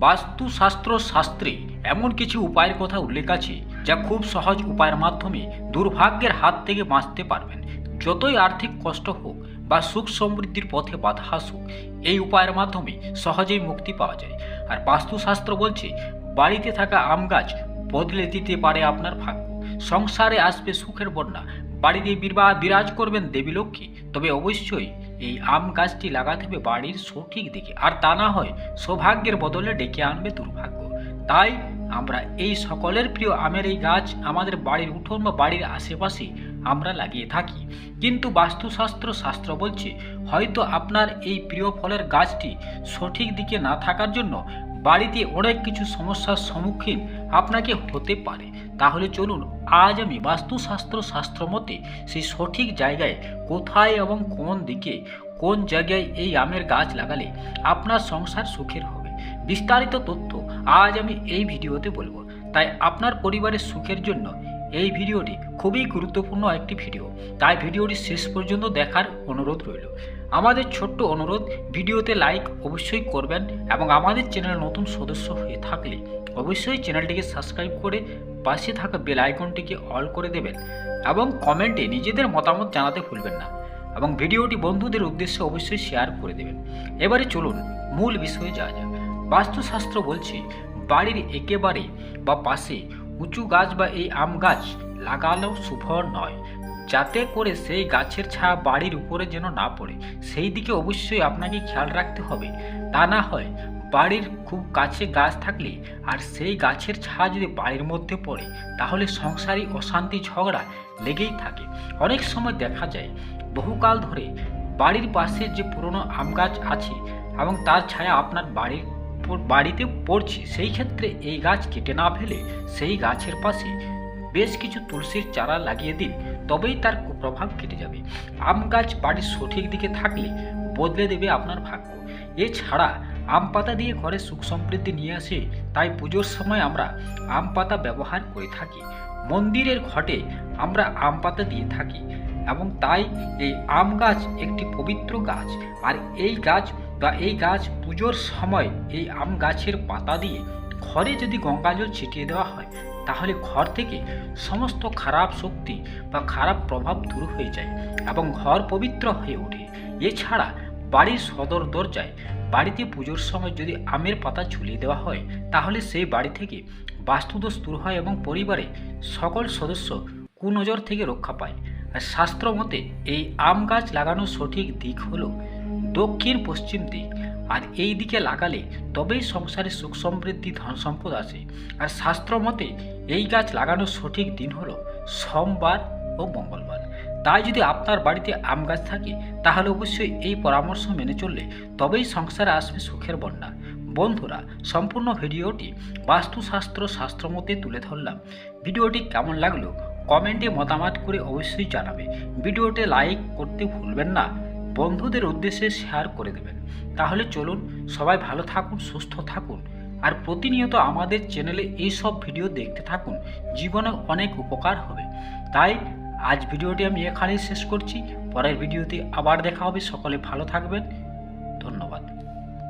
বাস্তুশাস্ত্র শাস্ত্রে এমন কিছু উপায়ের কথা উল্লেখ আছে যা খুব সহজ উপায়ের মাধ্যমে দুর্ভাগ্যের হাত থেকে বাঁচতে পারবেন। যতই আর্থিক কষ্ট হোক বা সুখ সমৃদ্ধির পথে বাধা আসুক, এই উপায়ের মাধ্যমে সহজেই মুক্তি পাওয়া যায়। আর বাস্তুশাস্ত্র বলছে, বাড়িতে থাকা আম গাছ বদলে দিতে পারে আপনার ভাগ্য। সংসারে আসবে সুখের বন্যা। বাড়িতে বিরাজ করবেন দেবী লক্ষ্মী। তবে অবশ্যই এই আম গাছটি লাগাতে হবে বাড়ির সঠিক দিকে। আর তা না হয় সৌভাগ্যের বদলে ডেকে আনবে দুর্ভাগ্য। তাই আমরা এই সকলের প্রিয় আমের এই গাছ আমাদের বাড়ির উঠোন বা বাড়ির আশেপাশে আমরা লাগিয়ে থাকি। কিন্তু বাস্তুশাস্ত্র শাস্ত্র বলছে, হয়তো আপনার এই প্রিয় ফলের গাছটি সঠিক দিকে না থাকার জন্য বাড়িতে অনেক কিছু সমস্যার সম্মুখীন আপনাকে হতে পারে। তাহলে চলুন আজ আমি বাস্তুশাস্ত্র শাস্ত্র মতে সেই সঠিক জায়গায় কোথায় এবং কোন দিকে, কোন জায়গায় এই আমের গাছ লাগালে আপনার সংসার সুখের হবে? বিস্তারিত তথ্য আজ আমি এই ভিডিওতে বলব। তাই আপনার পরিবারের সুখের জন্য এই ভিডিওটি খুবই গুরুত্বপূর্ণ একটি ভিডিও। তাই ভিডিওটি শেষ পর্যন্ত দেখার অনুরোধ রইল। আমাদের ছোট্ট অনুরোধ, ভিডিওতে লাইক অবশ্যই করবেন এবং আমাদের চ্যানেল নতুন সদস্য হয়ে থাকলে অবশ্যই চ্যানেলটিকে সাবস্ক্রাইব করে পাশে থাকা বেল আইকনটিকে অল করে দেবেন এবং কমেন্টে নিজেদের মতামত জানাতে ভুলবেন না এবং ভিডিওটি বন্ধুদের উদ্দেশ্যে অবশ্যই শেয়ার করে দেবেন। এবারে চলুন মূল বিষয়ে যাওয়া যাক। বাস্তুশাস্ত্র বলছে, বাড়ির একেবারে বা পাশে উঁচু গাছ বা এই আম গাছ লাগানো শুভ নয়, যাতে করে সেই গাছের ছায়া বাড়ির উপরে যেন না পড়ে। সেই দিকে অবশ্যই আপনাকে খেয়াল রাখতে হবে। তা না হয় বাড়ির খুব কাছে গাছ থাকলে আর সেই গাছের ছায়া যদি বাড়ির মধ্যে পড়ে, তাহলে সংসারী অশান্তি, ঝগড়া লেগেই থাকে। অনেক সময় দেখা যায়, বহুকাল ধরে বাড়ির পাশে যে পুরনো আম গাছ আছে এবং তার ছায়া আপনার বাড়ির বাড়িতে পড়ছে, সেই ক্ষেত্রে এই গাছ কেটে না ফেলে সেই গাছের পাশে বেশ কিছু তুলসীর চারা লাগিয়ে দিন, তবেই তার কুপ্রভাব কেটে যাবে। আম গাছ বাড়ির সঠিক দিকে থাকলে বদলে দেবে আপনার ভাগ্য। এছাড়া আম পাতা দিয়ে ঘরে সুখ সমৃদ্ধি নিয়ে আসে, তাই পুজোর সময় আমরা আম পাতা ব্যবহার করে থাকি। মন্দিরের ঘটে আমরা আম পাতা দিয়ে থাকি এবং তাই এই আম গাছ একটি পবিত্র গাছ। আর এই গাছ বা এই গাছ পুজোর সময় এই আম গাছের পাতা দিয়ে ঘরে যদি গঙ্গা জল ছিটিয়ে দেওয়া হয়, তাহলে ঘর থেকে সমস্ত খারাপ শক্তি বা খারাপ প্রভাব দূর হয়ে যায় এবং ঘর পবিত্র হয়ে ওঠে। এছাড়া বাড়ির সদর দরজায় বাড়িতে পুজোর সময় যদি আমের পাতা ঝুলিয়ে দেওয়া হয়, তাহলে সেই বাড়ি থেকে বাস্তুদোষ দূর হয় এবং পরিবারে সকল সদস্য কুনজর থেকে রক্ষা পায়। আর শাস্ত্র মতে, এই আম গাছ লাগানোর সঠিক দিক হলো দক্ষিণ পশ্চিম দিক। আর এই দিকে লাগালে তবেই সংসারে সুখ সমৃদ্ধি, ধন সম্পদ আসে। আর শাস্ত্র মতে, এই গাছ লাগানোর সঠিক দিন হলো সোমবার ও মঙ্গলবার। তাই যদি আপনার বাড়িতে আম গাছ থাকে, তাহলে অবশ্যই এই পরামর্শ মেনে চললে তবেই সংসারে আসবে সুখের বন্যা। বন্ধুরা, সম্পূর্ণ ভিডিওটি বাস্তুশাস্ত্র শাস্ত্র মতে তুলে ধরলাম। ভিডিওটি কেমন লাগল কমেন্টে মতামত করে অবশ্যই জানাবে। ভিডিওতে লাইক করতে ভুলবেন না। বন্ধুদের উদ্দেশ্যে শেয়ার করে দেবেন। তাহলে চলুন, সবাই ভালো থাকুন, সুস্থ থাকুন। আর প্রতিনিয়ত আমাদের চ্যানেলে এই সব ভিডিও দেখতে থাকুন। জীবনে অনেক উপকার হবে। তাই আজ ভিডিওটি আমি এখানেই শেষ করছি। পরের ভিডিওতে আবার দেখা হবে। সকলে ভালো থাকবেন।